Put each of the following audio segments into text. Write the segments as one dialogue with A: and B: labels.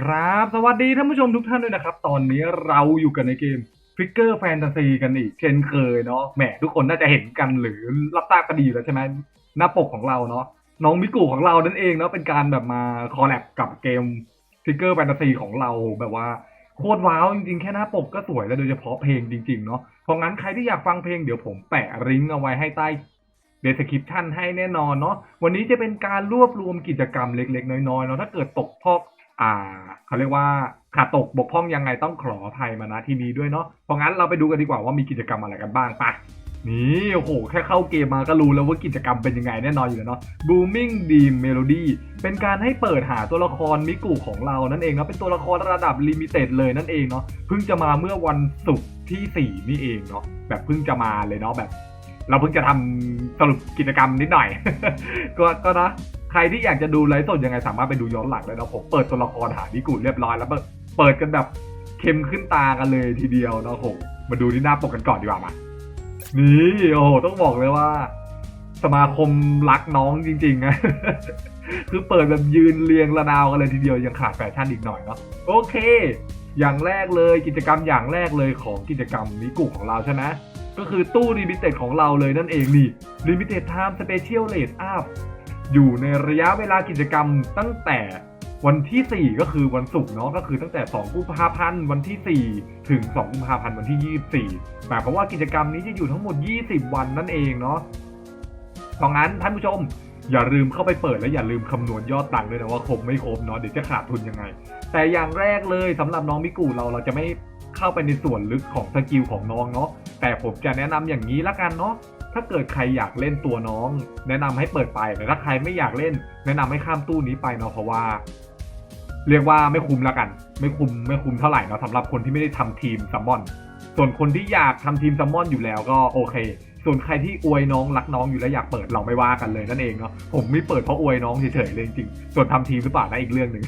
A: ครับ สวัสดีท่านผู้ชมทุกท่านด้วยนะครับ ตอนนี้เราอยู่กันในเกมฟิกเกอร์แฟนตาซีกันอีก เช่นเคยเนาะแหมทุกคนน่าจะเห็นกันหรือรับทราบกันดีอยู่แล้วใช่ไหมหน้าปกของเราเนาะน้องมิกุของเรานั่นเองเนาะเป็นการแบบมาคอลแลบกับเกมฟิกเกอร์แฟนตาซีของเราแบบว่าโคตรว้าวจริงๆ แค่หน้าปกก็สวยแล้วโดยเฉพาะเพลงจริงๆเนาะเพราะงั้นใครที่อยากฟังเพลงเดี๋ยวผมแปะลิงก์เอาไว้ให้ใต้เดสคริปชันให้แน่นอนเนาะวันนี้จะเป็นการรวบรวมกิจกรรมเล็กๆ น้อยๆเนาะถ้าเกิดตกพอก อ่าเขาเรียกว่าขาดตกบกพร่องยังไงต้องขออภัยมาณที่นี้ด้วยเนาะเพราะงั้นเราไปดูกันดีกว่าว่ามีกิจกรรมอะไรกันบ้างไปะนี่โอ้โห แค่เข้าเกมมาก็รู้แล้วว่ากิจกรรมเป็นยังไงแน่นอนอยู่แล้วเนาะ Booming Dream Melody เป็นการให้เปิดหาตัวละครมิกุของเรานั่นเองเนาะเป็นตัวละครระดับลิมิเต็ดเลยนั่นเองเนาะเพิ่งจะมาเมื่อวันศุกร์ที่ 4 นี่เองเนาะแบบเพิ่งจะมาเลยเนาะแบบ เราเพิ่งจะทำสรุปกิจกรรมนิดหน่อย ก็ก็นะ ใครที่อยากจะดูไลฟ์สดยังไงสามารถไปดูย้อนหลังได้นะผมเปิดตัวละครหานิกุเรียบร้อยแล้วเปิดกันแบบเข้มขึ้นตากันเลยทีเดียวนะผมมาดูที่หน้าปกกันก่อนดีกว่ามานี่โอ้โหต้องบอกเลยว่า สมาคมรักน้องจริงๆนะคือเปิดแบบยืนเรียงระนาวกันเลยทีเดียวยังขาดแฟชั่นอีกหน่อยเนาะโอเค อย่างแรกเลยกิจกรรมอย่างแรกเลยของกิจกรรมนิกุของเราใช่ไหมก็คือตู้ลิมิเต็ดของเราเลยนั่นเองนี่ลิมิเต็ดไทม์สเปเชียลเลดอัพ อยู่ในระยะเวลากิจกรรมตั้งแต่วันที่ 4 ก็คือวันศุกร์เนาะก็คือตั้งแต่ 2 กุมภาพันธ์วันที่ 4 ถึง 2 กุมภาพันธ์วันที่ 24หมายความว่ากิจกรรมนี้จะอยู่ทั้งหมด 20 วันนั่นเองเนาะเพราะงั้นท่านผู้ชมอย่าลืมเข้าไปเปิดและอย่าลืมคำนวณยอดตังค์ด้วยนะว่าครบไม่ครบเนาะเดี๋ยวจะขาดทุนยังไง แต่อย่างแรกเลยสำหรับน้องมิกูเราเราจะไม่เข้าไปในส่วนลึกของสกิลของน้องเนาะแต่ผมจะแนะนำอย่างนี้ละกันเนาะ ถ้าเกิดใครอยากเล่นตัวน้อง แนะนำให้เปิดไปแต่ถ้าใครไม่อยากเล่น แนะนำให้ข้ามตู้นี้ไปเนาะเพราะว่า เรียกว่าไม่คุ้มละกัน ไม่คุ้มไม่คุ้มเท่าไหร่เนาะสำหรับคนที่ไม่ได้ทำทีมซัมมอน ส่วนคนที่อยากทำทีมซัมมอนอยู่แล้วก็โอเค ส่วนใครที่อวยน้องรักน้องอยู่แล้วอยากเปิดเราไม่ว่ากันเลยนั่นเองเนาะผมไม่เปิดเพราะอวยน้องเฉยๆเลยจริงๆส่วนทำทีมหรือเปล่านะอีกเรื่องหนึ่ง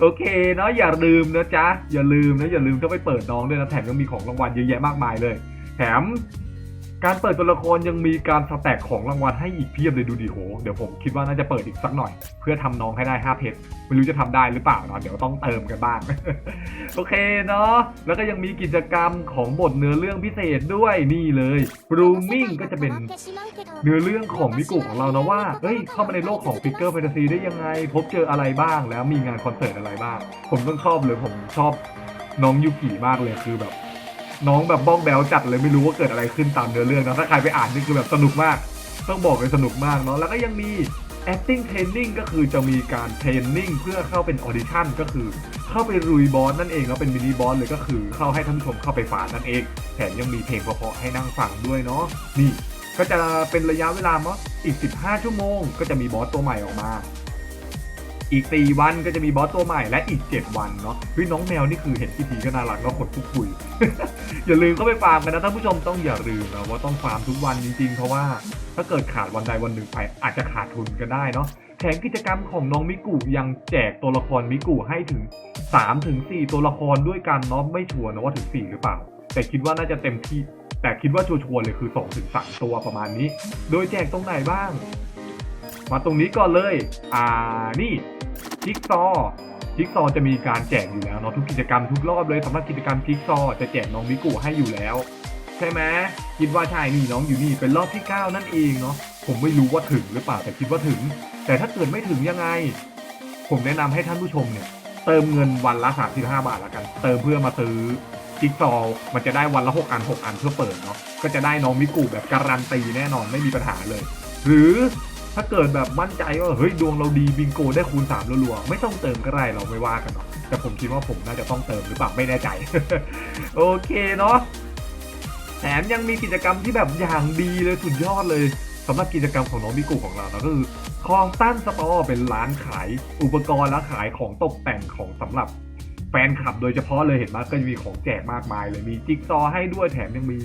A: โอเคเนาะอย่าลืมนะจ๊ะอย่าลืมนะอย่าลืมต้องไปเปิดน้องด้วยนะแถมยังมีของรางวัลเยอะแยะมากมายเลย แถม การเปิดตัวละครยังมีการสแต็กของรางวัลให้อีกเพียบเลยดูดิโห เดี๋ยวผมคิดว่าน่าจะเปิดอีกสักหน่อย เพื่อทำน้องให้ได้5เพชรไม่รู้จะทำได้หรือเปล่านะเดี๋ยวต้องเติมกันบ้าง โอเคเนาะแล้วก็ยังมีกิจกรรมของบทเนื้อเรื่องพิเศษด้วยนี่เลย Blooming ก็จะเป็นเนื้อเรื่องของมิกุของเรานะว่าเฮ้ยเข้ามาในโลกของฟิกเกอร์แฟนตาซีได้ยังไง พบเจออะไรบ้างแล้วมีงานคอนเสิร์ตอะไรบ้าง ผมต้องชอบเลยผมชอบน้องยูกิมากเลยคือแบบ น้องแบบบ้องแบวจัดเลยไม่รู้ว่าเกิดอะไรขึ้นตามเนื้อเรื่องนะถ้าใครไปอ่านนี่คือแบบสนุกมาก ต้องบอกเลยสนุกมากเนาะแล้วก็ยังมี acting training ก็คือจะมีการเทรนนิ่งเพื่อเข้าเป็น audition ก็คือ เข้าไปรุยบอสนั่นเองแล้วเป็นมินิบอสเลยก็คือ เข้าให้ท่านผู้ชมเข้าไปฝานนั่นเองแถมยังมีเพลงเพราะๆให้นั่งฟังด้วยเนาะนี่ก็จะเป็นระยะเวลาเนาะอีก 15 ชั่วโมง ก็จะมีบอสตัวใหม่ออกมา อีก 4 วันก็จะมีบอสตัวใหม่และอีก 7 วันเนาะเฮ้ยน้องแมวนี่คือเห็นกี่ทีก็น่ารักแล้วขนทุกคุย อย่าลืมเข้าไปฟาร์มกันนะท่านผู้ชมต้องอย่าลืมนะว่าต้องฟาร์มทุกวันจริงๆ เพราะว่าถ้าเกิดขาดวันใดวันหนึ่งไปอาจจะขาดทุนกันได้เนาะแถมกิจกรรมของน้องมิกุยังแจกตัวละครมิกุให้ถึง3ถึง4ตัวละครด้วยกันเนาะไม่ชัวร์นะว่าถึง 4 หรือเปล่า แต่คิดว่าน่าจะเต็มที่แต่คิดว่าชัวร์ๆเลยคือ2ถึง3ตัวประมาณนี้ โดยแจกตรงไหนบ้าง มาตรงนี้ก่อนเลย อ่า นี่จิ๊กซอว์จิ๊กซอว์จะมีการแจกอยู่แล้วเนาะทุกกิจกรรมทุกรอบเลยสำหรับกิจกรรมจิ๊กซอว์จะแจกน้องมิกุให้อยู่แล้ว ใช่ไหมคิดว่าใช่นี่น้องอยู่นี่เป็นรอบที่ 9 นั่นเองเนาะผมไม่รู้ว่าถึงหรือเปล่าแต่คิดว่าถึง แต่ถ้าเกิดไม่ถึงยังไง ผมแนะนำให้ท่านผู้ชมเนี่ย เติมเงินวันละ 35 บาทละกัน เติมเพื่อมาซื้อจิ๊กซอว์มันจะได้วันละ 6 อัน 6 อันเพื่อเปิดเนาะก็จะได้น้องมิกุแบบการันตีแน่นอนไม่มีปัญหาเลย หรือ ถ้าเกิดแบบมั่นใจว่าเฮ้ยดวงเราดีบิงโกได้คูณ3รัวๆไม่ต้องเติมก็ได้เราไม่ว่ากันเนาะแต่ผมคิดว่าผมน่าจะต้องเติมหรือเปล่าไม่แน่ใจ โอเคเนาะแถมยังมีกิจกรรมที่แบบอย่างดีเลยสุดยอดเลยสำหรับกิจกรรมของน้องมิกุของเรานะก็คือคลองตั้นสตอร์เป็นร้านขายอุปกรณ์และขายของตกแต่งของสำหรับแฟนคลับโดยเฉพาะเลยเห็นไหมก็จะมีของแจกมากมายเลยมีจิ๊กซอให้ด้วยแถมยังมี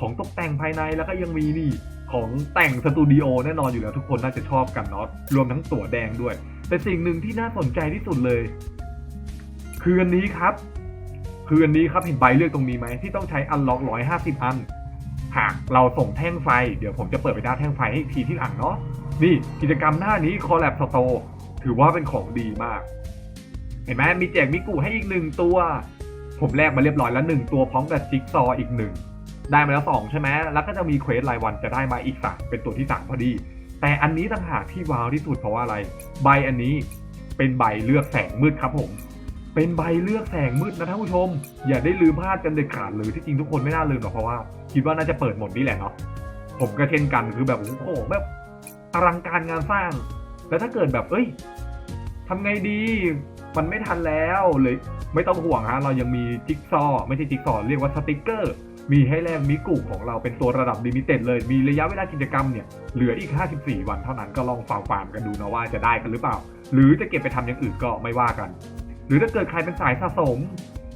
A: ของตกแต่งภายในแล้วก็ยังมีนี่ ของแต่งสตูดิโอแน่นอนอยู่แล้วทุกคนน่าจะชอบกันเนาะรวมทั้งตั๋วแดงด้วย แต่สิ่งหนึ่งที่น่าสนใจที่สุดเลย คืออันนี้ครับ คืออันนี้ครับเห็นใบเลือกตรงนี้ไหมที่ต้องใช้อันล็อกร้อยห้าสิบอันหากเราส่งแท่งไฟ เดี๋ยวผมจะเปิดไปหน้าแท่งไฟให้อีกทีที่หลังเนาะนี่กิจกรรมหน้านี้คอลแลบสโตถือว่าเป็นของดีมาก เห็นไหมมีแจกมิกุให้อีกหนึ่งตัว ผมแลกมาเรียบร้อยแล้วหนึ่งตัวพร้อมกับจิ๊กซอว์อีกหนึ่ง ได้มาแล้วสองใช่ไหมแล้วก็จะมีเควสรายวันจะได้มาอีกสามเป็นตัวที่สามพอดี แต่อันนี้ต่างหากที่ว้าวที่สุดเพราะว่าอะไร ใบอันนี้เป็นใบเลือกแสงมืดครับผม เป็นใบเลือกแสงมืดนะท่านผู้ชม อย่าได้ลืมพลาดกันเด็ดขาดเลยที่จริงทุกคนไม่น่าลืมหรอกเพราะว่า คิดว่าน่าจะเปิดหมดนี่แหละเนาะผมก็เช่นกันคือแบบโอ้โหแบบอลังการงานสร้าง แล้วถ้าเกิดแบบ เอ้ยทำไงดี มันไม่ทันแล้วเลย ไม่ต้องห่วงฮะ เรายังมีจิ๊กซอว์ไม่ใช่จิ๊กซอว์เรียกว่าสติกเกอร์ มีให้แลกมิกุของเราเป็นตัวระดับลิมิเต็ดเลย มีระยะเวลากิจกรรมเนี่ยเหลืออีก 54 วันเท่านั้นก็ลองฟาร์มฟามกันดูนะว่าจะได้กันหรือเปล่า หรือจะเก็บไปทำอย่างอื่นก็ไม่ว่ากัน หรือถ้าเกิดใครเป็นสายสะสม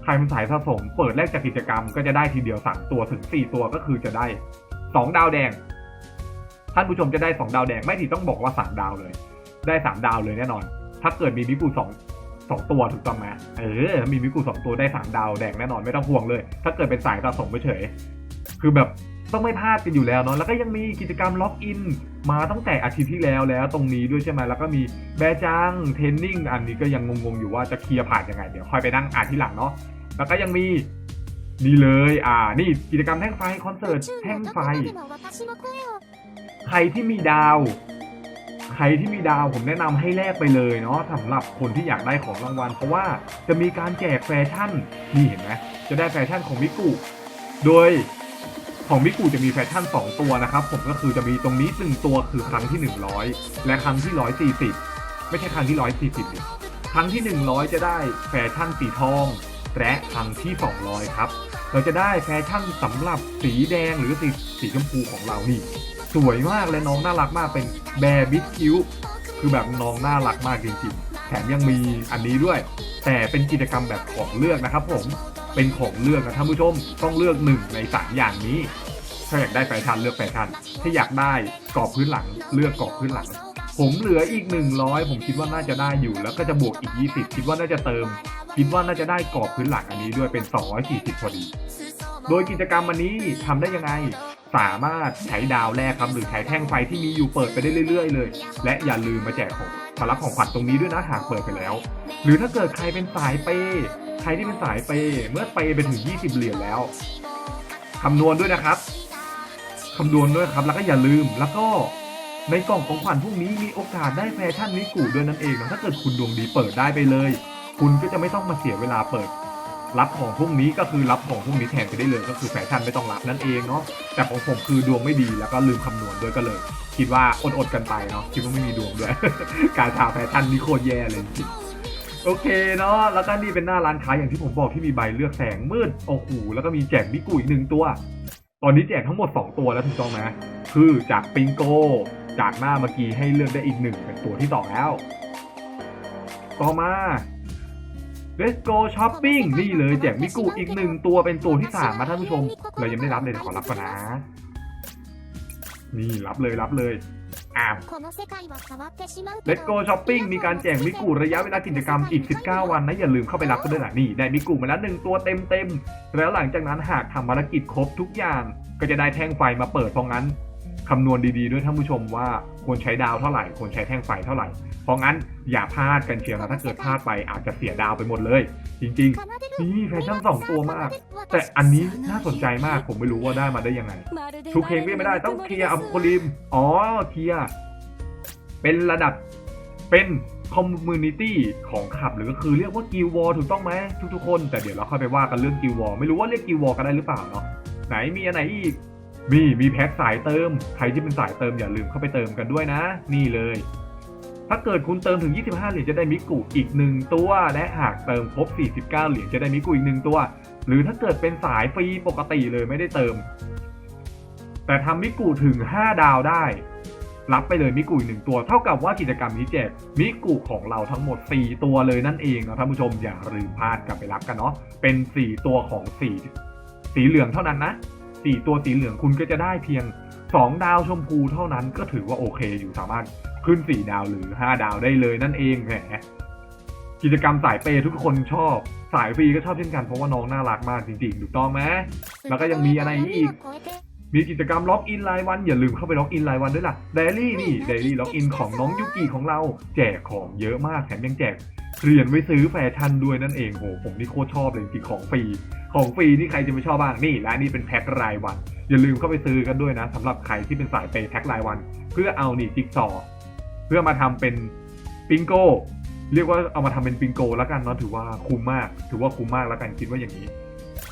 A: ใครเป็นสายสะสม เปิดแลกจากกิจกรรมก็จะได้ทีเดียวสามตัวถึง 4 ตัวก็คือจะได้ 2 ดาวแดง ท่านผู้ชมจะได้ 2 ดาวแดงไม่ที่ต้องบอกว่า 3 ดาวเลย ได้ 3 ดาวเลยแน่นอน ถ้าเกิดมีมิกุสอง สองตัวถูกต้องไหมเออ มีมิกุสองตัวได้3ดาวแดงแน่นอนไม่ต้องห่วงเลย ถ้าเกิดเป็นสายสะสมเฉย คือแบบต้องไม่พลาดกันอยู่แล้วเนาะ แล้วก็ยังมีกิจกรรมล็อกอิน มาตั้งแต่อาทิตย์ที่แล้วแล้วตรงนี้ด้วยใช่ไหมแล้วก็มีแบร์จังเทรนนิ่งอันนี้ก็ยังงงๆอยู่ว่าจะเคลียร์ผ่านยังไง เดี๋ยวค่อยไปนั่งอ่านที่หลังเนาะ แล้วก็ยังมีนี่เลย อ่า นี่กิจกรรมแท่งไฟคอนเสิร์ตแท่งไฟ ใครที่มีดาว ใครที่มีดาวผมแนะนำให้แลกไปเลยเนาะสำหรับคนที่อยากได้ของรางวัล เพราะว่าจะมีการแจกแฟชั่นนี่เห็นไหมจะได้แฟชั่นของมิกุโดยของมิกุจะมีแฟชั่น 2 ตัวนะครับ ผมก็คือจะมีตรงนี้หนึ่งตัวคือครั้งที่ 100 และครั้งที่ 140 ไม่ใช่ครั้งที่ 140ดิครั้งที่ 100 จะได้แฟชั่นสีทอง และครั้งที่ 200 ครับ เราจะได้แฟชั่นสำหรับสีแดงหรือสีสีชมพูของเรานี่ สวยมากเลยน้องน่ารักมากเป็นแบร์บิ k คิวคือแบบน้องน่ารักมากจริงๆ แถมยังมีอันนี้ด้วย แต่เป็นกิจกรรมแบบของเลือกนะครับผมเป็นของเลือกนะท่านผู้ชมต้องเลือกหนึ่งในสามอย่างนี้ ถ้าอยากได้แฟชั่นเลือกแฟชั่นถ้าอยากได้กรอบพื้นหลังเลือกกรอบพื้นหลัง ผมเหลืออีก 100 ผมคิดว่าน่าจะได้อยู่ แล้วก็จะบวกอีก 20 คิดว่าน่าจะเติม คิดว่าน่าจะได้กรอบพื้นหลังอันนี้ด้วยเป็น 240 พอดี โดยกิจกรรมวันนี้ทำได้ยังไง สามารถใช้ดาวแรกครับหรือใช้แท่งไฟที่มีอยู่เปิดไปได้เรื่อยๆเลย และอย่าลืมมาแจกของมารับของขวัญตรงนี้ด้วยนะหากเปิดไปแล้ว หรือถ้าเกิดใครเป็นสายเปย์ใครที่เป็นสายเปย์เมื่อเปย์ไปถึง 20 เหรียญแล้วคำนวณด้วยนะครับคำนวณด้วยครับแล้วก็อย่าลืมแล้วก็ในกล่องของขวัญพวกนี้มีโอกาสได้แฟชั่นมิกุด้วยนั่นเองถ้าเกิดคุณดวงดีเปิดได้ไปเลย คุณก็จะไม่ต้องมาเสียเวลาเปิด รับของพวกนี้ก็คือรับของพวกนี้แทนไปได้เลยก็คือแฟชั่นไม่ต้องรับนั่นเองเนาะแต่ของผมคือดวงไม่ดีแล้วก็ลืมคำนวณด้วยก็เลย คิดว่าอดๆกันไปเนาะคิดว่าไม่มีดวงด้วยการชาแฟชั่นนี่โคตรแย่เลยจริงโอเคเนาะแล้วก็นี่เป็นหน้าร้านค้าอย่างที่ผมบอกที่มีใบเลือกแสงมืดโอ้โหแล้วก็มีแจกมิกุอีกหนึ่งตัว ตอนนี้แจกทั้งหมด 2 ตัวแล้วถูกต้องไหมคือจากปิงโกจากหน้าเมื่อกี้ให้เลือกได้อีกหนึ่งเป็นตัวที่ต่อแล้ว ต่อมา Let's go shopping นี่เลยแจกมิกุอีกหนึ่งตัวเป็นตัวที่สามมาท่านผู้ชม เรายังไม่ได้รับเลยเดี๋ยวขอรับก่อนนะ นี่รับเลยรับเลยอ่า Let's go shopping มีการแจกมิกุระยะเวลากิจกรรมอีก 19 วันนะอย่าลืมเข้าไปรับกันด้วยนะนี่ได้มิกุมาแล้วหนึ่งตัวเต็มเต็มๆแล้วหลังจากนั้นหากทำภารกิจครบทุกอย่าง ก็จะได้แท่งไฟมาเปิดเพราะงั้น คำนวณดีๆด้วยท่านผู้ชมว่าควรใช้ดาวเท่าไหร่ควรใช้แท่งไฟเท่าไหร่ เพราะงั้นอย่าพลาดกันเชียวนะถ้าเกิดพลาดไปอาจจะเสียดาวไปหมดเลย จริงๆนี่แฟชั่นสองตัวมาก แต่อันนี้น่าสนใจมากผมไม่รู้ว่าได้มาได้ยังไงทุกเพลงเรียกไม่ได้ต้องเคลียร์อัมโคลิมอ๋อเคลียร์เป็นระดับเป็นคอมมูนิตี้ของขับหรือก็คือเรียกว่ากิลวอลถูกต้องไหมทุกๆคน แต่เดี๋ยวเราค่อยไปว่ากันเรื่องกิลวอลไม่รู้ว่าเรียกกิลวอลกันได้หรือเปล่าเนาะไหนมีอันไหนอีก มีมีแพ็คสายเติม ใครที่เป็นสายเติมอย่าลืมเข้าไปเติมกันด้วยนะ นี่เลย ถ้าเกิดคุณเติมถึง 25 เหรียญจะได้มิกุอีก 1 ตัว และหากเติมครบ 49 เหรียญจะได้มิกุอีก 1 ตัว หรือถ้าเกิดเป็นสายฟรีปกติเลยไม่ได้เติม แต่ทำมิกุถึง 5 ดาวได้ รับไปเลยมิกุอีกหนึ่งตัว เท่ากับว่ากิจกรรมนี้แจกมิกุของเราทั้งหมด 4 ตัวเลยนั่นเองนะท่านผู้ชมอย่าลืมพลาดกลับไปรับกันเนาะเป็น 4 ตัวของสีสีเหลืองเท่านั้นนะ 4 ตัวสีเหลืองคุณก็จะได้เพียง 2 ดาวชมพูเท่านั้นก็ถือว่าโอเคอยู่สามารถขึ้น 4 ดาวหรือ 5 ดาวได้เลยนั่นเองแหมกิจกรรมสายเปย์ทุกคนชอบสายฟรีก็ชอบเช่นกันเพราะว่าน้องน่ารักมากจริงๆถูกต้องไหมแล้วก็ยังมีอะไรอีก มีกิจกรรมล็อกอินรายวันอย่าลืมเข้าไปล็อกอินรายวันด้วยล่ะเดลี่นี่เดลี่ล็อกอินของน้องยุกิของเรา แจกของเยอะมากแถมยังแจก เหรียญไว้ซื้อแฟชั่นด้วยนั่นเองโหผมนี่โคตรชอบเลยจริงของฟรีของฟรีนี่ใครจะไม่ชอบบ้างนี่และนี่เป็นแพ็ครายวัน อย่าลืมเข้าไปซื้อกันด้วยนะสำหรับใครที่เป็นสายเปย์แพ็ครายวัน เพื่อเอานี่จิ๊กซอเพื่อมาทำเป็นปิงโก้เรียกว่าเอามาทำเป็นปิงโกแล้วกันเนาะถือว่าคุ้มมาก ถือว่าคุ้มมากแล้วกันคิดว่าอย่างนี้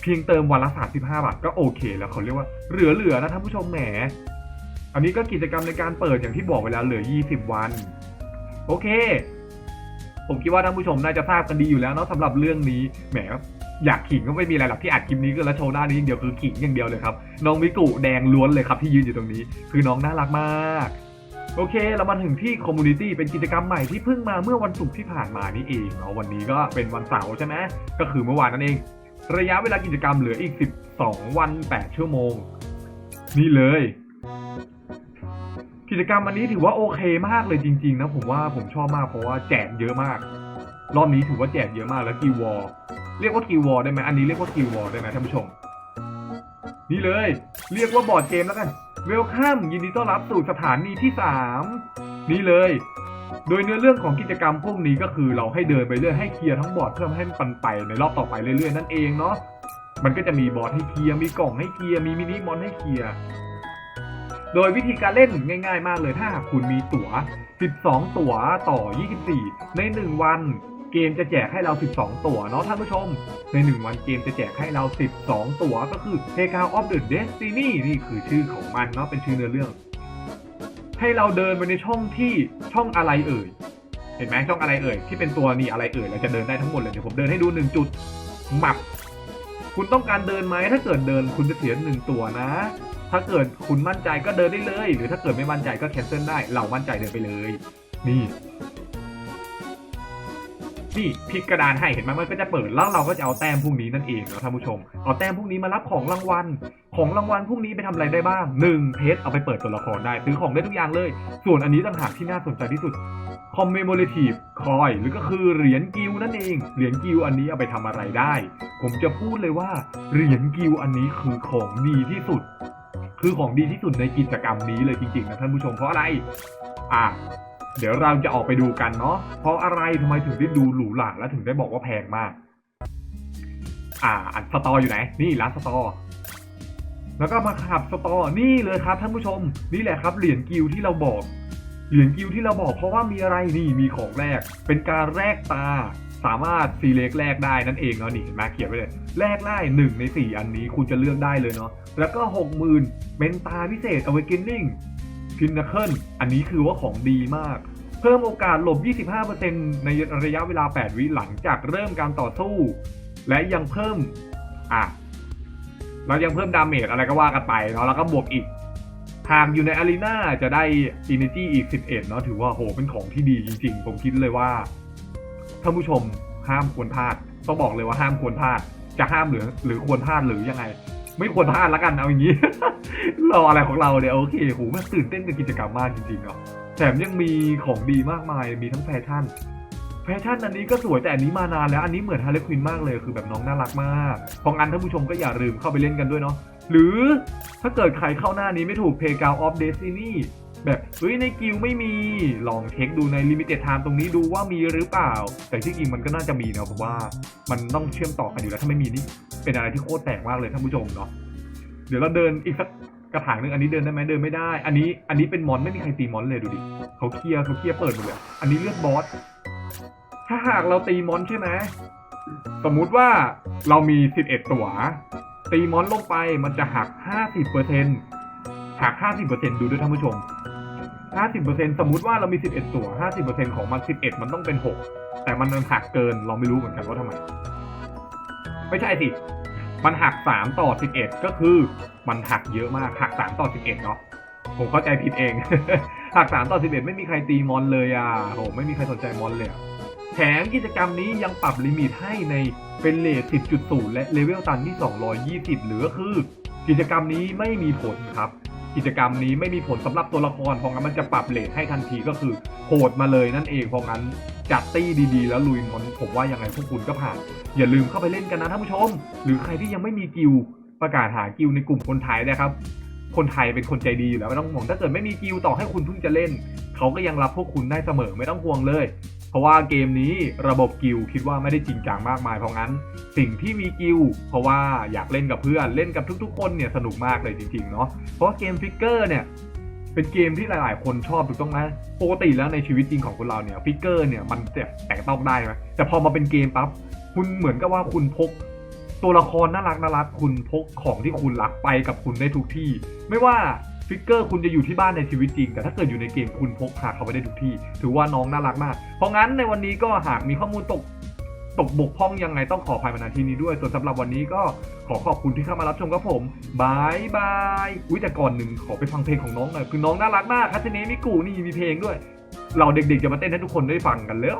A: เพียงเติมวันละ35บาทก็โอเค แล้วเขาเรียกว่าเหลือๆนะท่านผู้ชมแหมอันนี้ก็กิจกรรมในการเปิดอย่างที่บอกเวลาเหลือ 20 วัน โอเค ผมคิดว่าท่านผู้ชมน่าจะทราบกันดีอยู่แล้วเนาะสำหรับเรื่องนี้แหมอยากขิงก็ไม่มีอะไรหรอกที่อัดคลิปนี้ก็แล้วโชว์หน้านี้อย่างเดียวคือขิงอย่างเดียวเลยครับน้องมิกุแดงล้วนเลยครับที่ยืนอยู่ตรงนี้ คือน้องน่ารักมากโอเค เรามาถึงที่คอมมูนิตี้เป็นกิจกรรมใหม่ที่เพิ่งมาเมื่อวันศุกร์ที่ผ่านมานี่เองเนาะวันนี้ก็เป็นวันเสาร์ใช่ไหมก็คือเมื่อวานนั่นเอง ระยะเวลากิจกรรมเหลืออีก 12 วัน 8 ชั่วโมง นี่เลย กิจกรรมอันนี้ถือว่าโอเคมากเลยจริงๆนะผมว่าผมชอบมากเพราะว่าแจกเยอะมาก รอบนี้ถือว่าแจกเยอะมากแล้วกิววอลเรียกว่ากิววอลได้ไหมอันนี้เรียกว่ากิววอลได้ไหมท่านผู้ชม นี่เลย เรียกว่าบอร์ดเกมแล้วกันเวลคัมยินดีต้อนรับสู่สถานีที่ 3 นี่เลย โดยเนื้อเรื่องของกิจกรรมพวกนี้ก็คือเราให้เดินไปเรื่อยให้เคลียร์ทั้งบอร์ดเพื่อให้มันปันไปในรอบต่อไปเรื่อยๆนั่นเองเนาะมันก็จะมีบอร์ดให้เคลียร์มีกล่องให้เคลียร์มีมินิมอนให้เคลียร์ โดยวิธีการเล่นง่ายๆมากเลยถ้าหากคุณมีตั๋ว 12 ตั๋วต่อ 24 ใน 1 วันเกมจะแจกให้เรา 12 ตั๋วเนาะท่านผู้ชม ใน 1 วันเกมจะแจกให้เรา 12 ตั๋วก็คือ t a k e Out of the Destiny นี่คือชื่อของมันเนาะเป็นชื่อเนื้อเรื่อง ให้เราเดินไปในช่องที่ช่องอะไรเอ่ย เห็นไหมช่องอะไรเอ่ย ที่เป็นตัวนี่อะไรเอ่ยเราจะเดินได้ทั้งหมดเลยเดี๋ยวผมเดินให้ดูหนึ่งจุดหมับ คุณต้องการเดินไหมถ้าเกิดเดินคุณจะเสียหนึ่งตัวนะ ถ้าเกิดคุณมั่นใจก็เดินได้เลย หรือถ้าเกิดไม่มั่นใจก็แคนเซิลได้ เรามั่นใจเดินไปเลย นี่ นี่พลิกกระดานให้เห็นไหมมันก็จะเปิดแล้วเราก็จะเอาแต้มพวกนี้นั่นเองนะท่านผู้ชม เอาแต้มพวกนี้มารับของรางวัล ของรางวัลพวกนี้ไปทำอะไรได้บ้างหนึ่งเพชรเอาไปเปิดตัวละครได้ซื้อของได้ทุกอย่างเลย ส่วนอันนี้ต่างหากที่น่าสนใจที่สุด commemorative coin หรือก็คือเหรียญกิลนั่นเอง เหรียญกิลอันนี้เอาไปทำอะไรได้ ผมจะพูดเลยว่าเหรียญกิลอันนี้คือของดีที่สุด คือของดีที่สุดในกิจกรรมนี้เลยจริงๆนะท่านผู้ชมเพราะอะไร อะเดี๋ยวเราจะออกไปดูกันเนาะเพราะอะไรทำไมถึงได้ดูหรูหราและถึงได้บอกว่าแพงมาก อ่าอันสตออยู่ไหน นี่ร้านสตอ แล้วก็มาขับสตอนี่เลยครับท่านผู้ชม นี่แหละครับเหรียญกิลที่เราบอก เหรียญกิลที่เราบอก เพราะว่ามีอะไรนี่มีของแรก เป็นการแลกตาสามารถซีเล็กแลกได้นั่นเองเนาะนี่มาเขียนไว้เลยแลกได้หนึ่งในสี่อันนี้คุณจะเลือกได้เลยเนาะ แล้วก็หกหมื่นเป็นตาพิเศษ Awakening พิน a เคิลอันนี้คือว่าของดีมาก เพิ่มโอกาสหลบ 25%ในระยะเวลา 8 วิหลังจากเริ่มการต่อสู้ และยังเพิ่ม อะเรายังเพิ่มดาเมจอะไรก็ว่ากันไปเนาะแล้วก็บวกอีก หากอยู่ในอารีนาจะได้ Energy อีก 11 เนาะถือว่าโหเป็นของที่ดีจริง ๆ ผมคิดเลยว่าท่านผู้ชมห้ามควรพลาด ต้องบอกเลยว่าห้ามควรพลาด จะห้ามหรือหรือควรพลาดหรือยังไง ไม่ควรพลาดละกันเอาอย่างนี้ รออะไรของเราเนี่ยโอเคโหมันตื่นเต้นกับกิจกรรมมากจริงๆเนาะแถมยังมีของดีมากมายมีทั้งแฟชั่นแฟชั่นอันนี้ก็สวยแต่อันนี้มานานแล้วอันนี้เหมือนฮาร์เลควินมากเลยคือแบบน้องน่ารักมากเพราะงั้นท่านผู้ชมก็อย่าลืมเข้าไปเล่นกันด้วยเนาะหรือถ้าเกิดใครเข้าหน้านี้ไม่ถูก Playground of Destiny แบบเฮ้ยในกิลไม่มีลองเช็คดูใน Limited Time ตรงนี้ดูว่ามีหรือเปล่า แต่ที่จริงมันก็น่าจะมีนะผมว่ามันต้องเชื่อมต่อกันอยู่แล้วถ้าไม่มีนี่เป็นอะไรที่โคตรแปลกมากเลยท่านผู้ชมเนาะเดี๋ยวเราเดินอีกสักกระถางนึงอันนี้เดินได้ไหมเดินไม่ได้ อันนี้อันนี้เป็นมอนไม่มีใครตีมอนเลยดูดิเขาเคลียร์เขาเคลียร์เปิดหมดเลยอันนี้เลือดบอสถ้าหากเราตีมอนใช่ไหมสมมุติว่าเรามี 11 ตัว ตีมอนลงไปมันจะหัก 50%หัก 50%ดูด้วยท่านผู้ชม 50%สมมุติว่าเรามี 11 ตัว 50%ของมัน 11 มันต้องเป็น 6 แต่มันหักเกินเราไม่รู้เหมือนกันว่าทำไม ไม่ใช่สิ มันหัก 3 ต่อ 11 ก็คือมันหักเยอะมากหัก 3 ต่อ 11 เนาะผมเข้าใจผิดเอง หัก 3 ต่อ 11 ไม่มีใครตีมอนเลยอะโหไม่มีใครสนใจมอนเลยแถมกิจกรรมนี้ยังปรับลิมิตให้ในเป็นเลท10.0 และเลเวลตันที่ 220หรือคือ กิจกรรมนี้ไม่มีผลครับ กิจกรรมนี้ไม่มีผลสำหรับตัวละครเพราะงั้นมันจะปรับเลทให้ทันทีก็คือโหดมาเลยนั่นเองเพราะงั้นจัดตี้ดีๆ แล้วลุยมอนผมว่ายังไงพวกคุณก็ผ่าน อย่าลืมเข้าไปเล่นกันนะท่านผู้ชม หรือใครที่ยังไม่มีกิลประกาศหากิลในกลุ่มคนไทยนะครับ คนไทยเป็นคนใจดีอยู่แล้วไม่ต้องห่วงถ้าเกิดไม่มีกิลต่อให้คุณเพิ่งจะเล่น เขาก็ยังรับพวกคุณได้เสมอไม่ต้องห่วงเลย เพราะว่าเกมนี้ระบบกิลคิดว่าไม่ได้จริงจังมากมายเพราะงั้น สิ่งที่มีกิลเพราะว่าอยากเล่นกับเพื่อนเล่นกับทุกๆ คนเนี่ยสนุกมากเลยจริงๆเนาะเพราะว่าเกมฟิกเกอร์เนี่ยเป็นเกมที่หลายๆ คนชอบถูกต้องไหมปกติแล้วในชีวิตจริงของคนเราเนี่ยฟิกเกอร์เนี่ยมันจะแตะต้องได้ไหมแต่พอมาเป็นเกมปั๊บคุณเหมือนกับว่าคุณพกตัวละครน่ารักน่ารักคุณพกของที่คุณรักไปกับคุณได้ทุกที่ ไม่ว่า ฟิกเกอร์คุณจะอยู่ที่บ้านในชีวิตจริง แต่ถ้าเกิดอยู่ในเกมคุณพกพาเขาไปได้ทุกที่ ถือว่าน้องน่ารักมาก เพราะงั้นในวันนี้ก็หากมีข้อมูลตกตกบกพร่องยังไงต้องขออภัยมาณทีนี้ด้วย ส่วนสำหรับวันนี้ก็ขอขอบคุณที่เข้ามารับชมครับผมบายบาย อุ้ยแต่ก่อนหนึ่งขอไปฟังเพลงของน้องหน่อย คือน้องน่ารักมากคัตเนมิกุนี่มีเพลงด้วย เราเด็กๆจะมาเต้นให้ทุกคนได้ฟังกันแล้ว